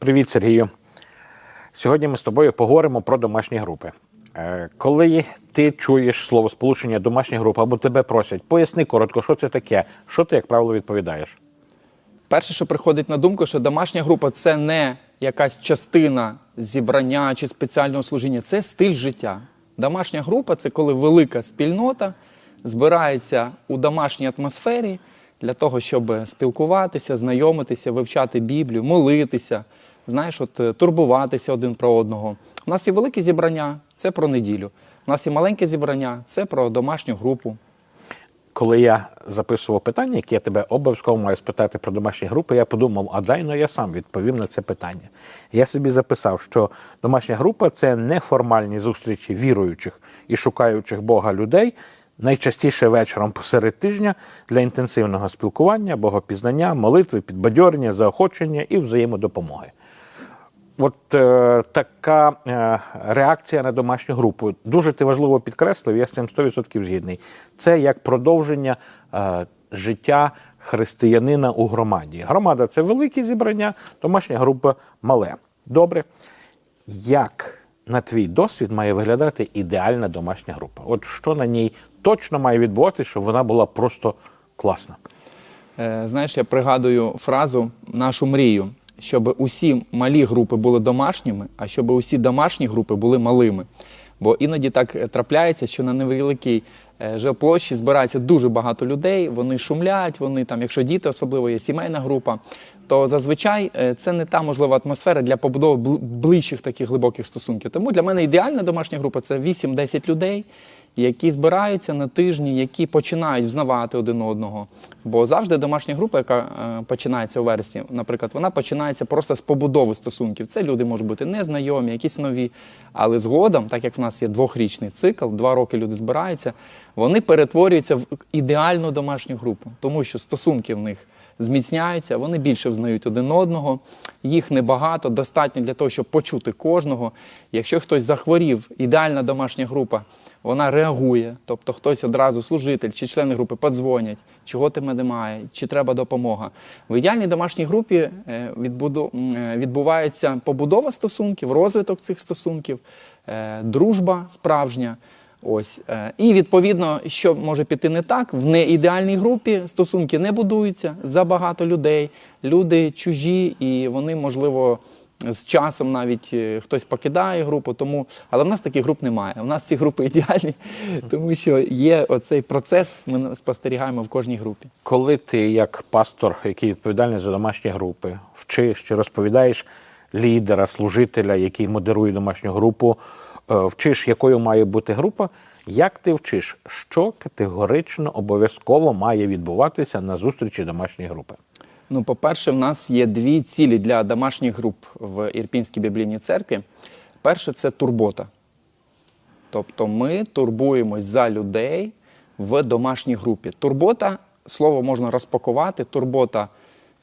Привіт, Сергію. Сьогодні ми з тобою поговоримо про домашні групи. Е, Коли ти чуєш слово сполучення домашня група або тебе просять, поясни коротко, що це таке, що ти, як правило, відповідаєш. Перше, що приходить на думку, що домашня група це не якась частина зібрання чи спеціального служіння, це стиль життя. Домашня група це коли велика спільнота збирається у домашній атмосфері для того, щоб спілкуватися, знайомитися, вивчати Біблію, молитися, знаєш, от е, турбуватися один про одного. У нас є велике зібрання, це про неділю. У нас є маленьке зібрання, це про домашню групу. Коли я записував питання, які я тебе обов'язково маю спитати про домашні групи, я подумав, а дай ну я сам відповім на це питання. Я собі записав, що домашня група це неформальні зустрічі віруючих і шукаючих Бога людей, найчастіше вечором посеред тижня для інтенсивного спілкування, богопізнання, молитви, підбадьорення, заохочення і взаємодопомоги. От е, така е, реакція на домашню групу. Дуже ти важливо підкреслив, я з цим 100% згідний. Це як продовження е, життя християнина у громаді. Громада це велике зібрання, домашня група мале. Добре. Як на твій досвід має виглядати ідеальна домашня група? От що на ній точно має відбуватися, щоб вона була просто класна? Е, Знаєш, я пригадую фразу нашу мрію, щоб усі малі групи були домашніми, а щоб усі домашні групи були малими. Бо іноді так е, трапляється, що на невеликій е, жилплощі збирається дуже багато людей, вони шумлять, вони там, якщо діти, особливо є сімейна група, то зазвичай е, це не та можлива атмосфера для побудови ближчих таких глибоких стосунків. Тому для мене ідеальна домашня група це 8-10 людей, які збираються на тижні, які починають взнавати один одного. Бо завжди домашня група, яка е, починається у вересні, наприклад, вона починається просто з побудови стосунків. Це люди можуть бути незнайомі, якісь нові. Але згодом, так як в нас є двохрічний цикл, два роки люди збираються, вони перетворюються в ідеальну домашню групу, тому що стосунки в них зміцняються, вони більше взнають один одного, їх небагато, достатньо для того, щоб почути кожного. Якщо хтось захворів, ідеальна домашня група, вона реагує, тобто хтось одразу служитель чи члени групи подзвонять, чого тебе немає, чи треба допомога. В ідеальній домашній групі е, е, відбувається побудова стосунків, розвиток цих стосунків, е, дружба справжня. Ось і відповідно, що може піти не так, в неідеальній групі стосунки не будуються забагато людей, люди чужі, і вони, можливо, з часом навіть е, хтось покидає групу. Тому, але в нас таких груп немає. У нас ці групи ідеальні, тому що є оцей процес. Ми спостерігаємо в кожній групі. Коли ти, як пастор, який відповідальний за домашні групи, вчиш чи розповідаєш лідера, служителя, який модерує домашню групу, е, вчиш, якою має бути група. Як ти вчиш, що категорично обов'язково має відбуватися на зустрічі домашньої групи? Ну, по-перше, в нас є дві цілі для домашніх груп в Ірпінській біблійній церкві. Перше це турбота. Тобто ми турбуємось за людей в домашній групі. Турбота, слово можна розпакувати, турбота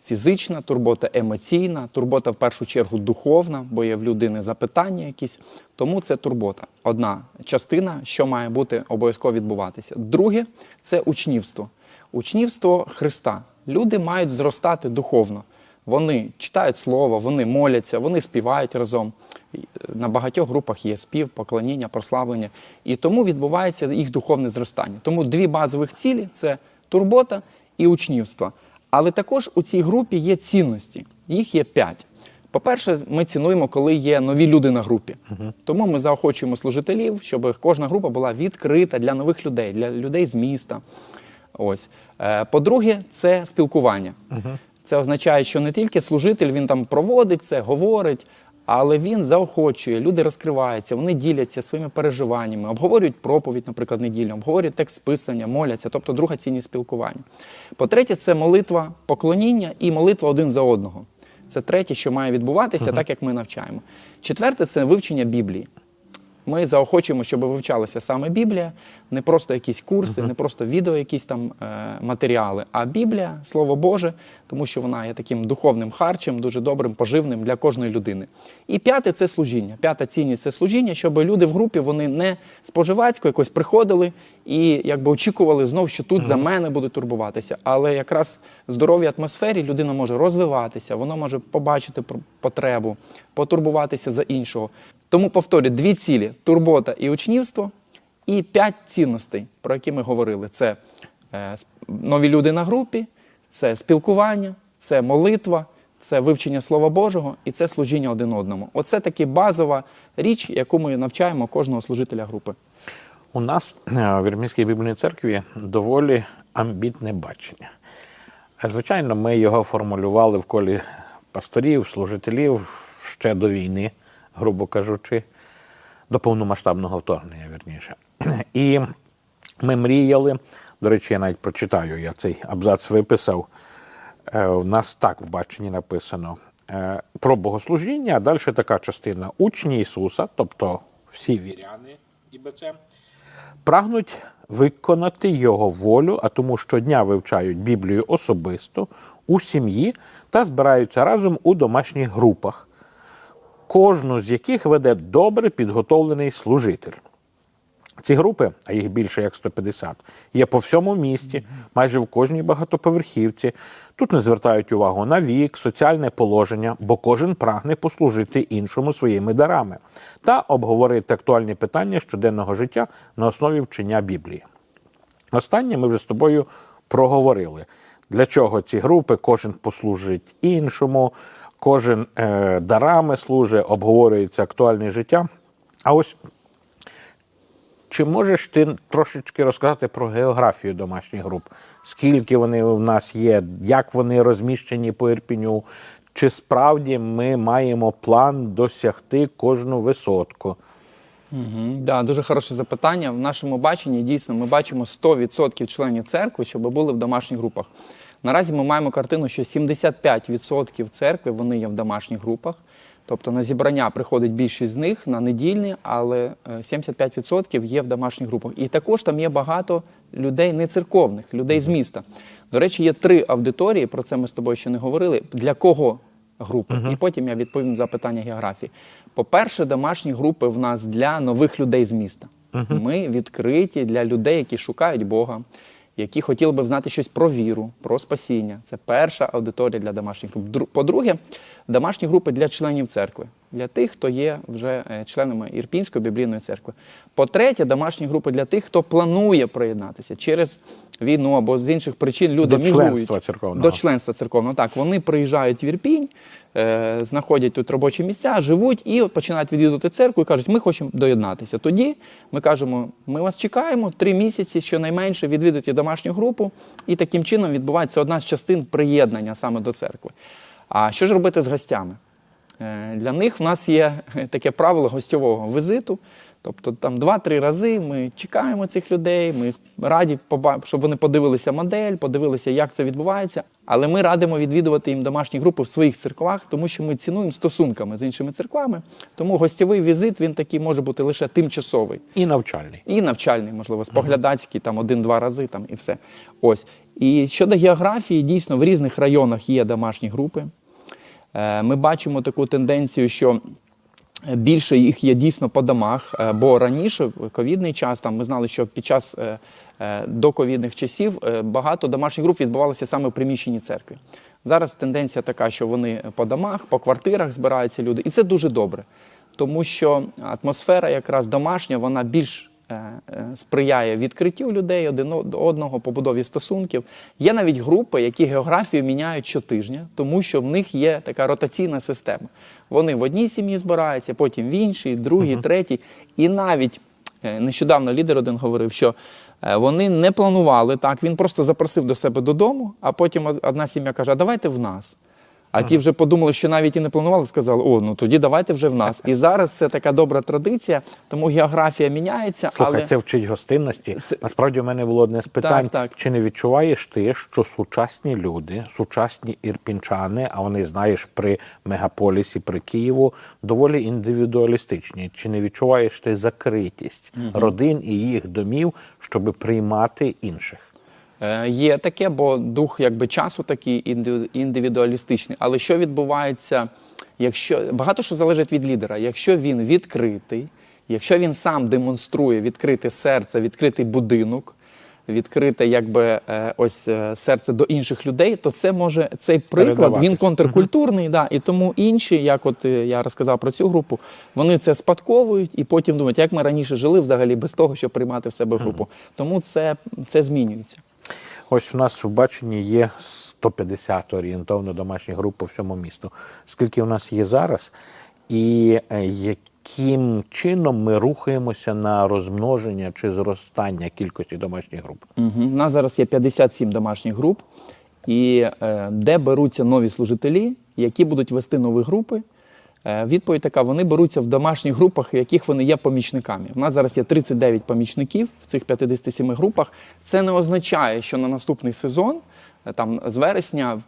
фізична, турбота емоційна, турбота в першу чергу духовна, бо є в людини запитання якісь. Тому це турбота. Одна частина, що має бути обов'язково відбуватися. Друге це учнівство. Учнівство Христа. Люди мають зростати духовно. Вони читають слово, вони моляться, вони співають разом. Е, На багатьох групах є спів, поклоніння, прославлення. І тому відбувається їх духовне зростання. Тому дві базових цілі це турбота і учнівство. Але також у цій групі є цінності. Їх є п'ять. По-перше, ми цінуємо, коли є нові люди на групі. Тому ми заохочуємо служителів, щоб кожна група була відкрита для нових людей, для людей з міста. Ось. Е, По-друге, це спілкування. Це означає, що не тільки служитель він там проводить це, говорить, але він заохочує, люди розкриваються, вони діляться своїми переживаннями, обговорюють проповідь, наприклад, недільну, обговорюють текст списання, моляться, тобто друга цінність спілкування. По-третє, це молитва поклоніння і молитва один за одного. Це третє, що має відбуватися, так як ми навчаємо. Четверте це вивчення Біблії. Ми заохочуємо, щоб вивчалася саме Біблія, не просто якісь курси, не просто відео, якісь там е, матеріали, а Біблія, Слово Боже, тому що вона є таким духовним харчем, дуже добрим, поживним для кожної людини. І п'яте це служіння. П'ята цінність це служіння, щоб люди в групі вони не споживацько якось приходили і якби очікували знов, що тут за мене будуть турбуватися. Але якраз в здоровій атмосфері людина може розвиватися, вона може побачити потребу, потурбуватися за іншого. Тому повторю, дві цілі: турбота і учнівство, і п'ять цінностей, про які ми говорили: це е, нові люди на групі, це спілкування, це молитва, це вивчення Слова Божого і це служіння один одному. Оце таки базова річ, яку ми навчаємо кожного служителя групи. У нас е, в Вірменській біблійній церкві доволі амбітне бачення. Е, Звичайно, ми його формулювали в колі пасторів, служителів ще до війни, грубо кажучи, до повномасштабного вторгнення, вірніше. І ми мріяли, до речі, я навіть прочитаю, я цей абзац виписав. Е, У нас так в баченні написано е, про богослужіння, а далі така частина учні Ісуса, тобто всі віряни і ІБЦ, прагнуть виконати його волю, а тому щодня вивчають Біблію особисто у сім'ї та збираються разом у домашніх групах, кожну з яких веде добре підготовлений служитель. Ці групи, а їх більше як 150, є по всьому місті, майже в кожній багатоповерхівці. Тут не звертають увагу на вік, соціальне положення, бо кожен прагне послужити іншому своїми дарами та обговорити актуальні питання щоденного життя на основі вчення Біблії. Останнє ми вже з тобою проговорили. Для чого ці групи, кожен послужить іншому, кожен е, дарами служить, обговорюється актуальне життя. А ось чи можеш ти трошечки розказати про географію домашніх груп? Скільки вони в нас є, як вони розміщені по Ірпіню? Чи справді ми маємо план досягти кожну висотку? Угу. Да, дуже хороше запитання. В нашому баченні дійсно ми бачимо 100% членів церкви, щоб були в домашніх групах. Наразі ми маємо картину, що 75% церкви вони є в домашніх групах. Тобто на зібрання приходить більшість з них на недільні, але е, 75% є в домашніх групах. І також там є багато людей не церковних, людей з міста. До речі, є три аудиторії, про це ми з тобою ще не говорили. Для кого групи? І потім я відповім на запитання географії. По-перше, домашні групи в нас для нових людей з міста. Ми відкриті для людей, які шукають Бога, які хотіли би знати щось про віру, про спасіння. Це перша аудиторія для домашніх груп. По-друге, домашні групи для членів церкви, для тих, хто є вже е, членами Ірпінської біблійної церкви. По-третє, домашні групи для тих, хто планує приєднатися через війну або з інших причин люди До мігрують членства церковного. до членства церковного. Так, вони приїжджають в Ірпінь, е, знаходять тут робочі місця, живуть і починають відвідувати церкву і кажуть, ми хочемо доєднатися. Тоді ми кажемо, ми вас чекаємо три місяці, щонайменше відвідуйте домашню групу, і таким чином відбувається одна з частин приєднання саме до церкви. А що ж робити з гостями? Е, Для них в нас є таке правило гостьового візиту. Тобто там два-три рази ми чекаємо цих людей, ми раді, щоб вони подивилися модель, подивилися, як це відбувається. Але ми радимо відвідувати їм домашні групи в своїх церквах, тому що ми цінуємо стосунками з іншими церквами. Тому гостєвий візит він такий може бути лише тимчасовий. І навчальний. І навчальний, можливо, споглядацький, там один-два рази там і все. Ось. І щодо географії, дійсно в різних районах є домашні групи. Е, Ми бачимо таку тенденцію, що більше їх є дійсно по домах, е, бо раніше, в ковідний час, там ми знали, що під час е, доковідних часів багато домашніх груп відбувалося саме в приміщенні церкви. Зараз тенденція така, що вони по домах, по квартирах збираються люди, і це дуже добре, тому що атмосфера якраз домашня, вона більш сприяє відкриттю людей один до одного, побудові стосунків. Є навіть групи, які географію міняють щотижня, тому що в них є така ротаційна система. Вони в одній сім'ї збираються, потім в іншій, другій, третій. І навіть е, нещодавно лідер один говорив, що е, вони не планували так. Він просто запросив до себе додому, а потім одна сім'я каже: а давайте в нас. А ті вже подумали, що навіть і не планували, сказали, о, ну тоді давайте вже в нас. І зараз це така добра традиція, тому географія міняється. Слухай, але... це вчить гостинності. Це- Насправді, у мене було одне з питань: так. чи не відчуваєш ти, що сучасні люди, сучасні ірпінчани, а вони, знаєш, при мегаполісі, при Києву, доволі індивідуалістичні. Чи не відчуваєш ти закритість родин і їх домів, щоб приймати інших? Е, Є таке, бо дух якби часу такий інди- індивідуалістичний. Але що відбувається, якщо багато що залежить від лідера, якщо він відкритий, якщо він сам демонструє відкрите серце, відкритий будинок, відкрите якби е, ось е, серце до інших людей, то це може цей приклад він контркультурний, да, і тому інші, як от я розказав про цю групу, вони це спадковують і потім думають, як ми раніше жили взагалі без того, щоб приймати в себе групу. Тому це, це змінюється. Ось у нас в баченні є 150 орієнтовно домашніх груп по всьому місту. Скільки у нас є зараз, і е, яким чином ми рухаємося на розмноження чи зростання кількості домашніх груп? Угу. У нас зараз є 57 домашніх груп, і е, де беруться нові служителі, які будуть вести нові групи. Е, відповідь така: вони беруться в домашніх групах, в яких вони є помічниками. У нас зараз є 39 помічників в цих 57 групах. Це не означає, що на наступний сезон, е, там з вересня,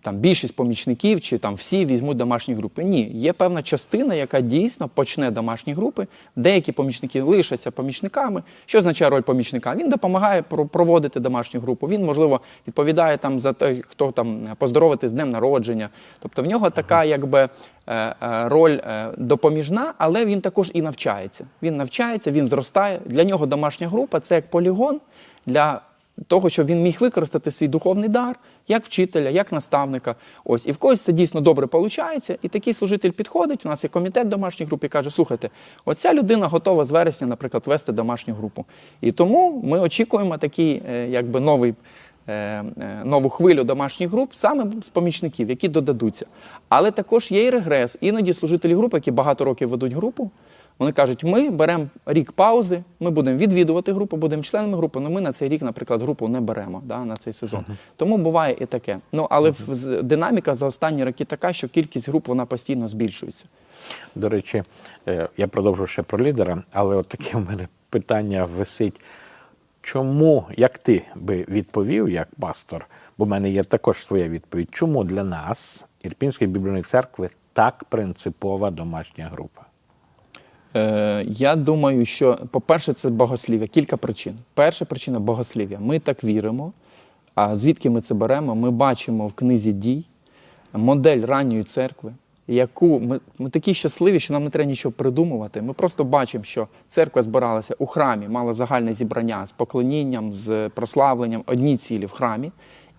там більшість помічників чи там всі візьмуть домашні групи. Ні, є певна частина, яка дійсно почне домашні групи. Деякі помічники лишаться помічниками. Що означає роль помічника? Він допомагає проводити домашню групу. Він, можливо, відповідає там за те, хто там поздоровити з днем народження. Тобто в нього така, якби. е, е, Роль е, допоміжна, але він також і навчається. Він навчається, він зростає. Для нього домашня група це як полігон для того, щоб він міг використати свій духовний дар як вчителя, як наставника. Ось і в когось це дійсно добре виходить. І такий служитель підходить. У нас є комітет домашньої групи і каже: слухайте, оця людина готова з вересня, наприклад, вести домашню групу. І тому ми очікуємо такий, е, якби новий. е, е, Нову хвилю домашніх груп саме з помічників, які додадуться. Але також є і регрес. Іноді служителі групи, які багато років ведуть групу, вони кажуть, ми беремо рік паузи, ми будемо відвідувати групу, будемо членами групи, але ми на цей рік, наприклад, групу не беремо да, на цей сезон. Тому буває і таке. Ну, але в- з- динаміка за останні роки така, що кількість груп вона постійно збільшується. До речі, е, я продовжу ще про лідера, але от таке в мене питання висить. Чому, як ти би відповів, як пастор, бо в мене є також своя відповідь, чому для нас, Ірпінської біблійної церкви, так принципова домашня група? Е, я думаю, що, по-перше, це богослів'я. Кілька причин. Перша причина богослів'я. Ми так віримо. А звідки ми це беремо? Ми бачимо в книзі дій модель ранньої церкви, яку ми, ми такі щасливі, що нам не треба нічого придумувати. Ми просто бачимо, що церква збиралася у храмі, мала загальне зібрання з поклонінням, з прославленням, одні цілі в храмі,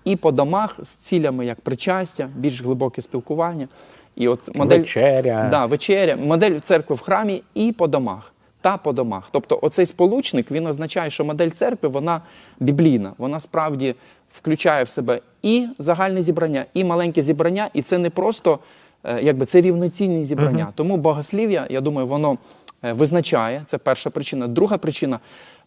і по домах з цілями як причастя, більш глибоке спілкування. І от модель Вечеря. Да, вечеря, модель церкви в храмі і по домах. Та по домах. Тобто, оцей сполучник він означає, що модель церкви вона біблійна. Вона справді включає в себе і загальне зібрання, і маленьке зібрання, і це не просто е, якби це рівноцінні зібрання. Тому богослів'я, я думаю, воно е, визначає. Це перша причина. Друга причина.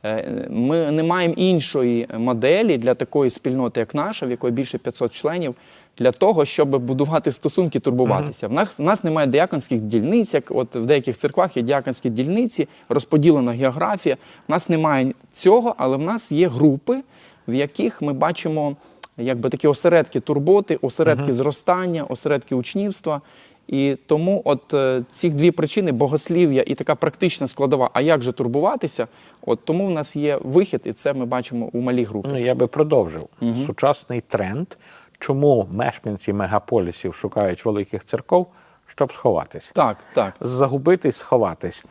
Е, Ми не маємо іншої моделі для такої спільноти, як наша, в якої більше 500 членів, для того, щоб будувати стосунки, турбуватися. В нас в нас немає діаконських дільниць, як от в деяких церквах є діаконські дільниці, розподілена географія. В нас немає цього, але в нас є групи, в яких ми бачимо якби такі осередки турботи, осередки зростання, осередки учнівства. І тому, от е, ці дві причини богослів'я і така практична складова. А як же турбуватися? От тому в нас є вихід, і це ми бачимо у малій групі. Ну, я би продовжив. Сучасний тренд, чому мешканці мегаполісів шукають великих церков, щоб сховатись. Так, так. Загубитись, сховатись.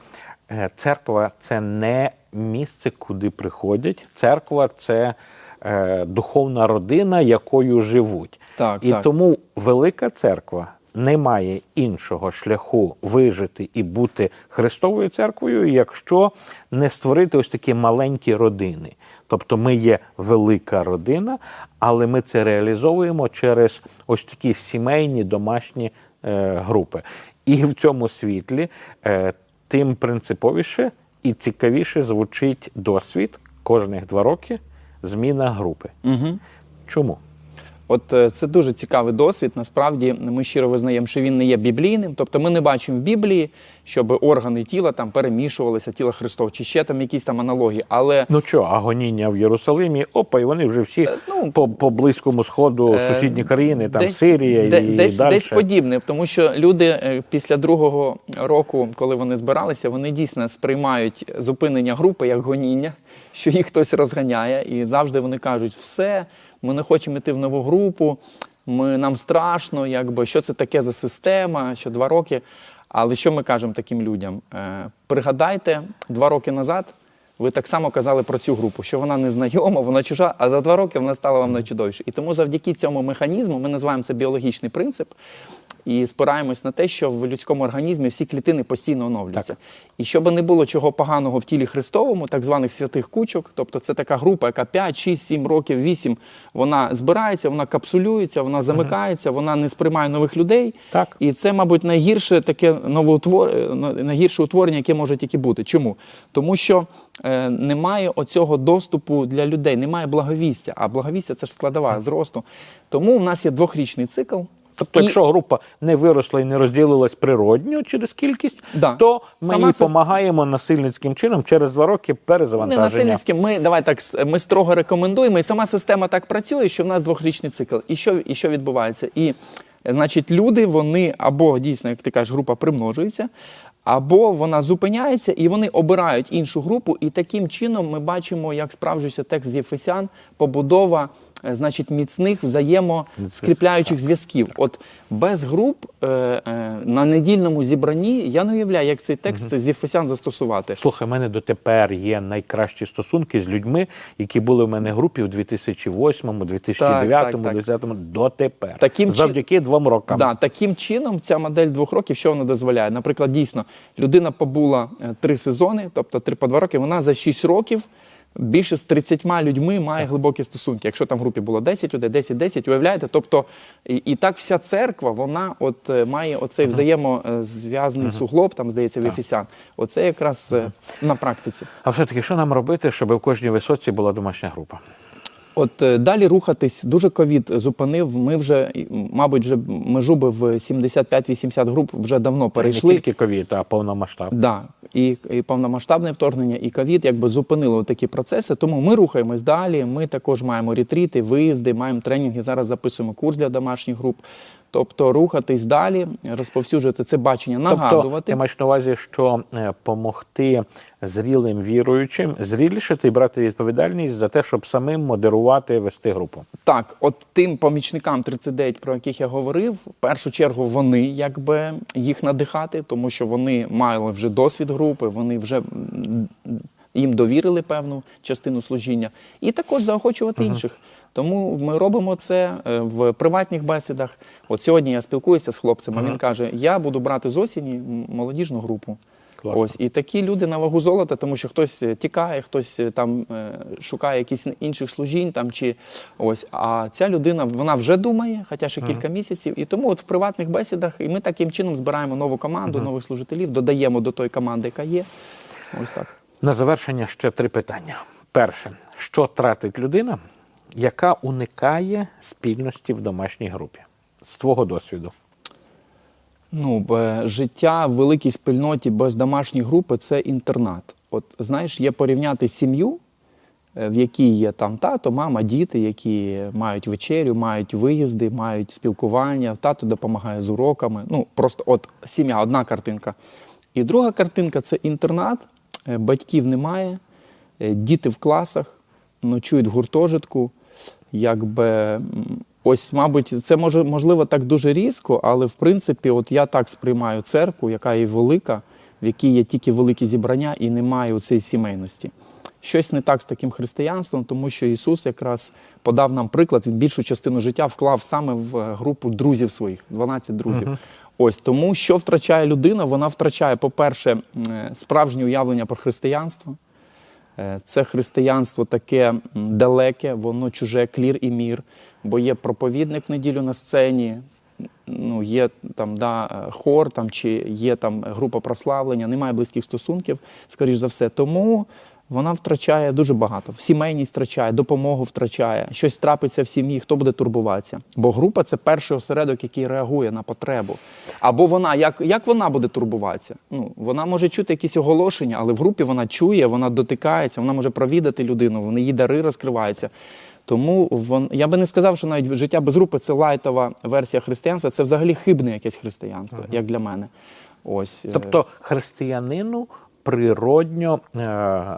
Е, Церква це не місце, куди приходять. Церква це е, духовна родина, якою живуть. Так, і так. тому велика церква не має іншого шляху вижити і бути Христовою церквою, якщо не створити ось такі маленькі родини. Тобто ми є велика родина, але ми це реалізовуємо через ось такі сімейні домашні е, групи. І в цьому світлі е, тим принциповіше і цікавіше звучить досвід кожних два роки зміна групи. Угу. Чому? От е, це дуже цікавий досвід. Насправді ми щиро визнаємо, що він не є біблійним. Тобто ми не бачимо в Біблії, щоб органи тіла там перемішувалися, тіла Христова, чи ще там якісь там аналогії. Але Ну що, а гоніння в Єрусалимі, опа, і вони вже всі Е, ну, по, по близькому сходу, Е, сусідні країни, там десь- Сирія де- і десь, далі. десь подібне, тому що люди після другого року, коли вони збиралися, вони дійсно сприймають зупинення групи як гоніння, що їх хтось розганяє, і завжди вони кажуть, все, ми не хочемо йти в нову групу, ми, нам страшно, якби що це таке за система, що два роки. Але що ми кажемо таким людям? Е, пригадайте, два роки назад ви так само казали про цю групу, що вона не знайома, вона чужа, а за два роки вона стала вам найчудовіше. І тому завдяки цьому механізму ми називаємо це біологічний принцип. І спираємось на те, що в людському організмі всі клітини постійно оновлюються. І щоб не було чого поганого в тілі Христовому, так званих святих кучок, тобто це така група, яка 5, 6, 7 років, 8, вона збирається, вона капсулюється, вона замикається, вона не сприймає нових людей. Так. І це, мабуть, найгірше таке новоутвор... найгірше утворення, яке може тільки бути. Чому? Тому що е, немає оцього доступу для людей, немає благовістя. А благовістя це ж складова зросту. Тому в нас є двохрічний цикл. Тобто, І- якщо група не виросла і не розділилась природньо через кількість, Да. то ми Сама їй допомагаємо насильницьким чином через два роки Не перезавантаження. насильницьке, ми давай так ми строго рекомендуємо, і сама система так працює, що в нас двохрічний цикл. І що, і що відбувається? І значить, люди вони або дійсно, як ти кажеш, група примножується, або вона зупиняється і вони обирають іншу групу. І таким чином ми бачимо, як справжується текст з Єфесян, побудова. Е, Значить, міцних взаємоскріпляючих зв'язків. От без груп е, е, на недільному зібранні я не уявляю, як цей текст з Єфесян застосувати. Слухай, в мене дотепер є найкращі стосунки з людьми, які були в мене в групі в 2008, 2009, Так, так, так. 2010, дотепер. Таким Завдяки двом рокам. Да, таким чином ця модель двох років, що вона дозволяє? Наприклад, дійсно, людина побула е, три сезони, тобто три по два роки, вона за шість років більше з 30 людьми має глибокі стосунки. Якщо там в групі було 10 людей, 10-10, уявляєте? Тобто, і, і так вся церква, вона от е, має оцей взаємозв'язаний суглоб, там, здається, в Ефесян. Оце якраз е, на практиці. А все-таки, що нам робити, щоб у кожній висоці була домашня група? От е, далі рухатись дуже ковід зупинив. Ми вже, мабуть, вже межу би в 75-80 груп вже давно перейшли. Не тільки ковід, а повномасштаб. Да, і, і повномасштабне вторгнення, і ковід якби зупинило такі процеси. Тому ми рухаємось далі. Ми також маємо ретріти, виїзди, маємо тренінги. Зараз записуємо курс для домашніх груп. Тобто рухатись далі, розповсюджувати це бачення, Тобто, нагадувати. ти маєш на увазі, що е, помогти зрілим віруючим зрілішати і брати відповідальність за те, щоб самим модерувати, вести групу. Так, от тим помічникам 39, про яких я говорив, в першу чергу вони якби їх надихати, тому що вони мали вже досвід групи, вони вже їм довірили певну частину служіння, і також заохочувати інших. Тому ми робимо це е, в приватних бесідах. От сьогодні я спілкуюся з хлопцем, а він каже: Я буду брати з осені молодіжну групу. Класно. Ось і такі люди на вагу золота, тому що хтось е, тікає, хтось е, там шукає якісь інших служінь там чи ось. А ця людина вона вже думає, хоча ще кілька місяців. І тому от в приватних бесідах і ми таким чином збираємо нову команду, нових служителів, додаємо до тої команди, яка є. Ось так. На завершення ще три питання. Перше, що тратить людина, яка уникає спільності в домашній групі? З твого досвіду. Ну, життя в великій спільноті без домашньої групи це інтернат. От знаєш, є порівняти сім'ю, е, в якій є там тато, мама, діти, які мають вечерю, мають виїзди, мають спілкування, тато допомагає з уроками. Ну, просто от сім'я, одна картинка. І друга картинка це інтернат, е, батьків немає, е, діти в класах, ночують в гуртожитку. Якби ось, мабуть, це може можливо так дуже різко, але в принципі, от я так сприймаю церкву, яка є велика, в якій є тільки великі зібрання і немає у цій сімейності. Щось не так з таким християнством, тому що Ісус якраз подав нам приклад, він більшу частину життя вклав саме в е, групу друзів своїх, 12 друзів. Ось тому, що втрачає людина, вона втрачає, по-перше, е, справжнє уявлення про християнство. Е, Це християнство таке далеке, воно чуже клір і мір, бо є проповідник в неділю на сцені, ну, є там да, е, хор там, чи є там група прославлення, немає близьких стосунків, скоріш за все. Тому вона втрачає дуже багато. Сімейність втрачає, допомогу втрачає, щось трапиться в сім'ї, хто буде турбуватися. Бо група це перший осередок, який реагує на потребу. Або вона, як, як вона буде турбуватися? Ну, вона може чути якісь оголошення, але в групі вона чує, вона дотикається, вона може провідати людину, вони її дари розкриваються. Тому вон, я би не сказав, що навіть життя без групи це лайтова версія християнства, це взагалі хибне якесь християнство, як для мене. Ось. е, Тобто християнину природньо е,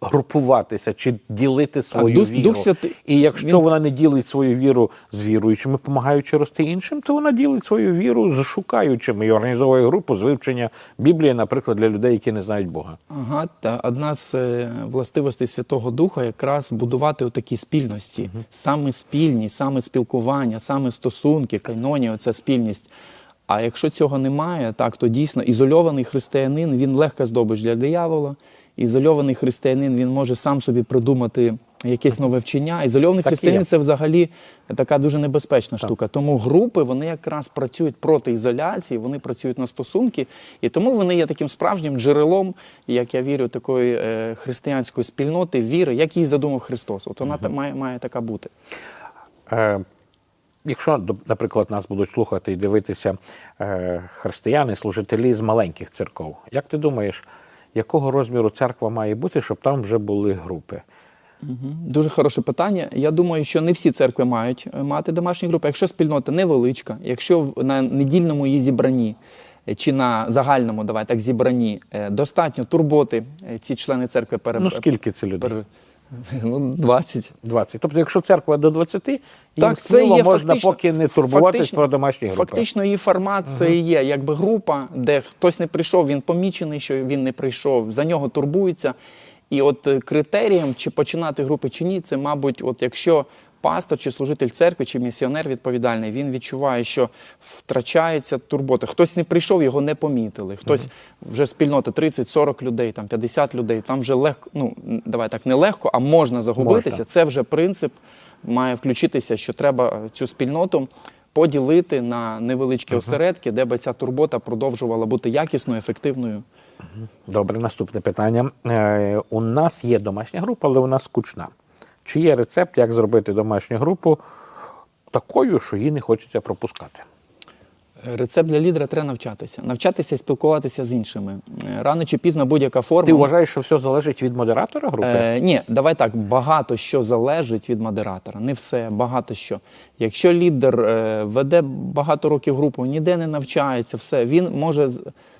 групуватися чи ділити свою Дух- віру. Дух Святий, І якщо він- вона не ділить свою віру з віруючими, допомагаючи рости іншим, то вона ділить свою віру з шукаючими і організовує групу з вивчення Біблії, наприклад, для людей, які не знають Бога. Ага, та одна з е, властивостей Святого Духа якраз будувати отакі спільності, саме спільні, саме спілкування, саме стосунки, кайнонія, оця спільність. А якщо цього немає, так то дійсно ізольований християнин він легка здобич для диявола. Ізольований християнин він може сам собі придумати якесь нове вчення. Ізольований Так християнин це взагалі така дуже небезпечна штука. Тому групи вони якраз працюють проти ізоляції, вони працюють на стосунки, і тому вони є таким справжнім джерелом, як я вірю, такої е, християнської спільноти, віри, як її задумав Христос. От вона та- має, має така бути. Е, Якщо, наприклад, нас будуть слухати і дивитися е, християни, служителі з маленьких церков, як ти думаєш, якого розміру церква має бути, щоб там вже були групи? Дуже хороше питання. Я думаю, що не всі церкви мають е, мати домашні групи. Якщо спільнота невеличка, якщо на недільному її зібранні е, чи на загальному, давай так, зібранні достатньо турботи ці члени церкви пере... Ну скільки це людей? Ну, 20. 20. Тобто, якщо церква до 20, їм Так, це є можна фактично- поки не турбуватись фактично- про домашні групи. Фактично її формат це і є якби група, де хтось не прийшов, він помічений, що він не прийшов, за нього турбуються. І от е, критерієм, чи починати групи чи ні, це, мабуть, от якщо пастор чи служитель церкви, чи місіонер відповідальний, він відчуває, що втрачається турбота. Хтось не прийшов, його не помітили. Хтось вже спільнота 30-40 людей, там 50 людей. Там вже легко, ну давай так, не легко, а можна загубитися. Можна. Це вже принцип має включитися, що треба цю спільноту поділити на невеличкі осередки, де би ця турбота продовжувала бути якісною, ефективною. Добре, наступне питання. Е, у нас є домашня група, але вона скучна. Чи є рецепт, як зробити домашню групу такою, що її не хочеться пропускати? Рецепт для лідера треба навчатися. Навчатися спілкуватися з іншими. Рано чи пізно будь-яка форма. Ти вважаєш, що все залежить від модератора групи? Е, ні, давай так, багато що залежить від модератора. Не все, багато що. Якщо лідер е, веде багато років групу, ніде не навчається, все, він може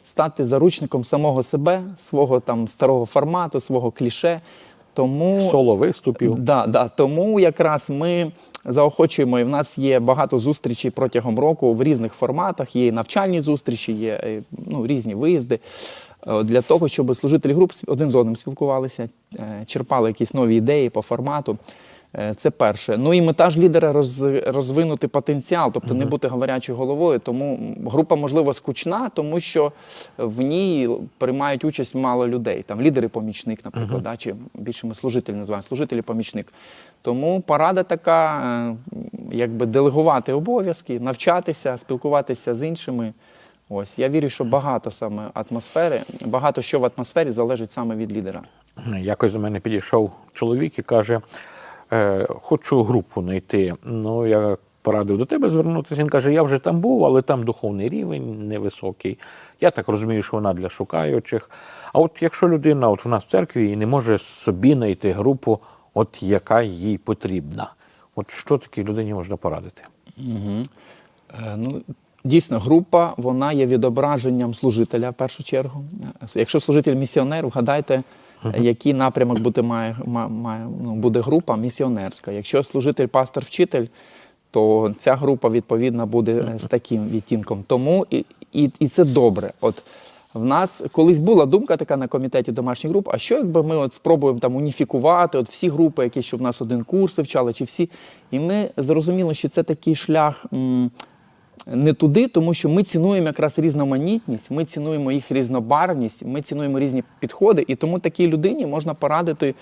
стати заручником самого себе, свого там старого формату, свого кліше. Тому Соло виступів. Да, да. Тому якраз ми заохочуємо, і в нас є багато зустрічей протягом року в різних форматах. Є і навчальні зустрічі, є е, ну, різні виїзди. е, Для того, щоб служителі груп один з одним спілкувалися, е, черпали якісь нові ідеї по формату. Е, Це перше. Ну і мета ж лідера роз, розвинути потенціал, тобто не бути говорячою головою. Тому група, можливо, скучна, тому що в ній приймають участь мало людей. Там лідер і помічник, наприклад, да, чи більше ми служителі називаємо, служитель і помічник. Тому порада така, е, якби делегувати обов'язки, навчатися, спілкуватися з іншими. Ось я вірю, що багато саме атмосфери, багато що в атмосфері залежить саме від лідера. Якось до мене підійшов чоловік і каже: е, хочу групу знайти. Ну, я порадив до тебе звернутися. Він каже: я вже там був, але там духовний рівень невисокий. Я так розумію, що вона для шукаючих. А от якщо людина от в нас в церкві і не може собі знайти групу, от яка їй потрібна, от що такій людині можна порадити? Угу. Е, ну, дійсно, група вона є відображенням служителя в першу чергу. Е, Якщо служитель місіонер, вгадайте, який напрямок буде, має, має, ну, буде група місіонерська. Якщо служитель пастор-вчитель, то ця група відповідно буде е, з таким відтінком. Тому і, і, і це добре. От в нас колись була думка така на комітеті домашніх груп, а що якби ми от спробуємо там уніфікувати от всі групи, які що в нас один курс вивчали, чи всі. І ми зрозуміли, що це такий шлях. м, не туди, тому що ми цінуємо якраз різноманітність, ми цінуємо їх різнобарвність, ми цінуємо різні підходи, і тому такій людині можна порадити,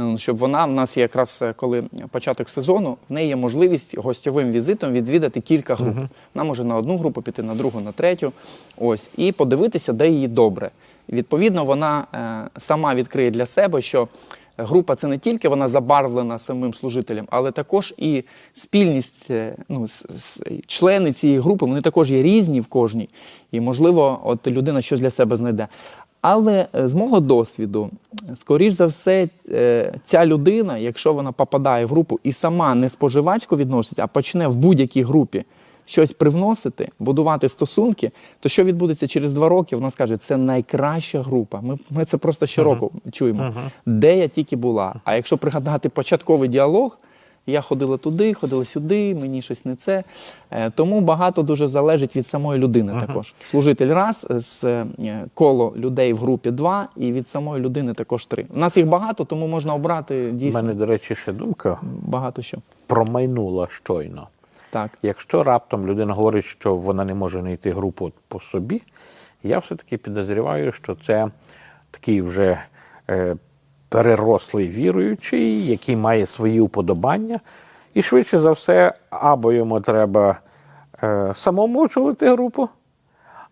е, щоб вона в нас є якраз е, коли початок сезону, в неї є можливість гостьовим візитом відвідати кілька груп. Вона може на одну групу піти, на другу, на третю. Ось і подивитися, де їй добре. Відповідно, вона е, сама відкриє для себе, що група це не тільки вона забарвлена самим служителем, але також і спільність, е, ну, члени цієї групи, вони також є різні в кожній. І, можливо, от людина щось для себе знайде. Але е, з мого досвіду, скоріш за все, е, ця людина, якщо вона попадає в групу і сама не споживачко відносить, а почне в будь-якій групі щось привносити, будувати стосунки, то що відбудеться через два роки? Вона скаже, це найкраща група. Ми, ми це просто щороку чуємо, де я тільки була. А якщо пригадати початковий діалог, я ходила туди, ходила сюди, мені щось не це. Е, Тому багато дуже залежить від самої людини також. Служитель раз, е, з е, коло людей в групі два, і від самої людини також три. У нас їх багато, тому можна обрати У мене, до речі, ще думка багато що. промайнула щойно. Так. Якщо раптом людина говорить, що вона не може знайти групу по собі, я все-таки підозріваю, що це такий вже е, перерослий віруючий, який має свої уподобання, і швидше за все, або йому треба е, самому очолити групу,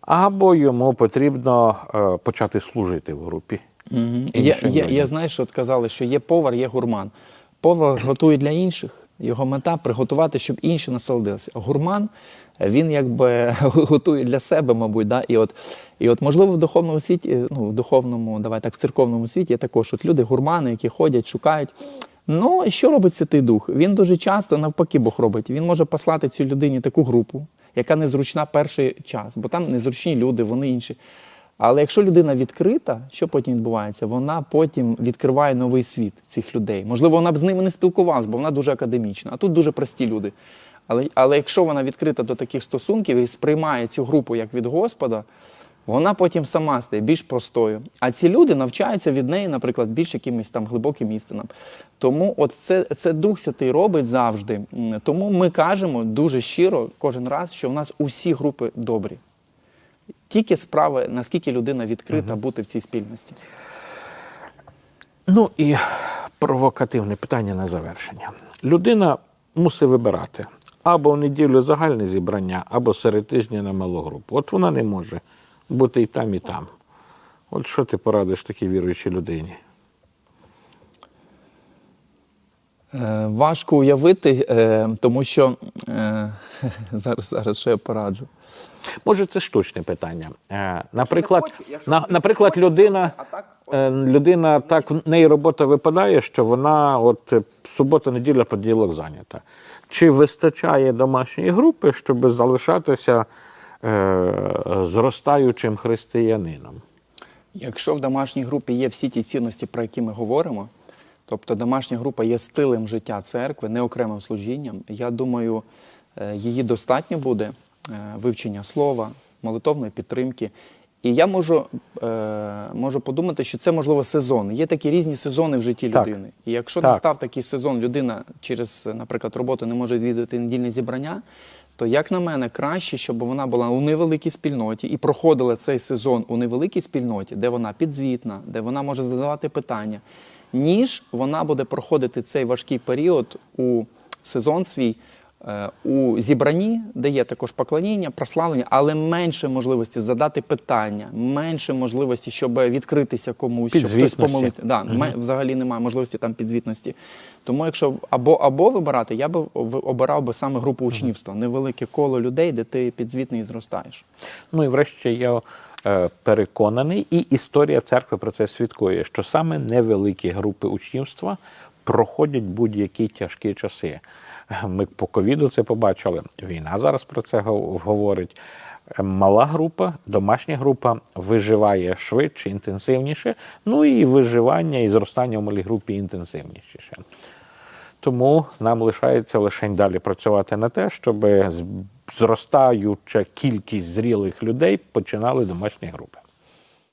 або йому потрібно е, почати служити в групі. Мгм. Я, я, я знаю, що от казали, що є повар, є гурман. Повар готує для інших. Його мета приготувати, щоб інші насолодилися. Гурман він якби готує для себе, мабуть. Да? І от, і от можливо в духовному світі, ну в духовному, давай так, в церковному світі є також от люди, гурмани, які ходять, шукають. Ну, що робить Святий Дух? Він дуже часто навпаки Бог робить. Він може послати цій людині таку групу, яка незручна перший час, бо там незручні люди, вони інші. Але якщо людина відкрита, що потім відбувається? Вона потім відкриває новий світ цих людей. Можливо, вона б з ними не спілкувалася, бо вона дуже академічна, а тут дуже прості люди. Але, але якщо вона відкрита до таких стосунків і сприймає цю групу як від Господа, вона потім сама стає більш простою. А ці люди навчаються від неї, наприклад, більш якимось там глибоким істинам. Тому от це, це Дух Святий робить завжди. Тому ми кажемо дуже щиро кожен раз, що в нас усі групи добрі. Тільки справа, наскільки людина відкрита бути в цій спільності. Ну і провокативне питання на завершення. Людина мусить вибирати або в неділю загальне зібрання, або серед тижня на малу групу. От вона не може бути і там, і там. От що ти порадиш такій віруючій людині? Е, важко уявити, е, тому що е, зараз, зараз що я пораджу. Може, це штучне питання. Е, Наприклад, якщо на, наприклад, людина, а так, е, людина так в неї робота випадає, що вона от субота, неділя, понеділок зайнята. Чи вистачає домашньої групи, щоб залишатися е, зростаючим християнином? Якщо в домашній групі є всі ті цінності, про які ми говоримо, тобто домашня група є стилем життя церкви, не окремим служінням, я думаю, е, її достатньо буде вивчення слова, молитовної підтримки. І я можу, е, можу подумати, що це можливо сезон. Є такі різні сезони в житті Так. людини. І якщо Так. настав такий сезон, людина через, наприклад, роботу не може відвідати недільне зібрання, то як на мене, краще, щоб вона була у невеликій спільноті і проходила цей сезон у невеликій спільноті, де вона підзвітна, де вона може задавати питання, ніж вона буде проходити цей важкий період у сезон свій. Е, У зібранні, де є також поклоніння, прославлення, але менше можливості задати питання, менше можливості, щоб відкритися комусь, щоб хтось помолити. Да, ме- взагалі немає можливості там підзвітності. Тому, якщо або або вибирати, я би обирав би саме групу учнівства, невелике коло людей, де ти підзвітний і зростаєш. Ну і врешті я е, переконаний, і історія церкви про це свідкує, що саме невеликі групи учнівства проходять будь-які тяжкі часи. Ми по ковіду це побачили. Війна зараз про це говорить. Е, Мала група, домашня група виживає швидше, інтенсивніше. Ну і виживання і зростання в малій групі інтенсивніше. Тому нам лишається лише далі працювати на те, щоб зростаюча кількість зрілих людей починали домашні групи.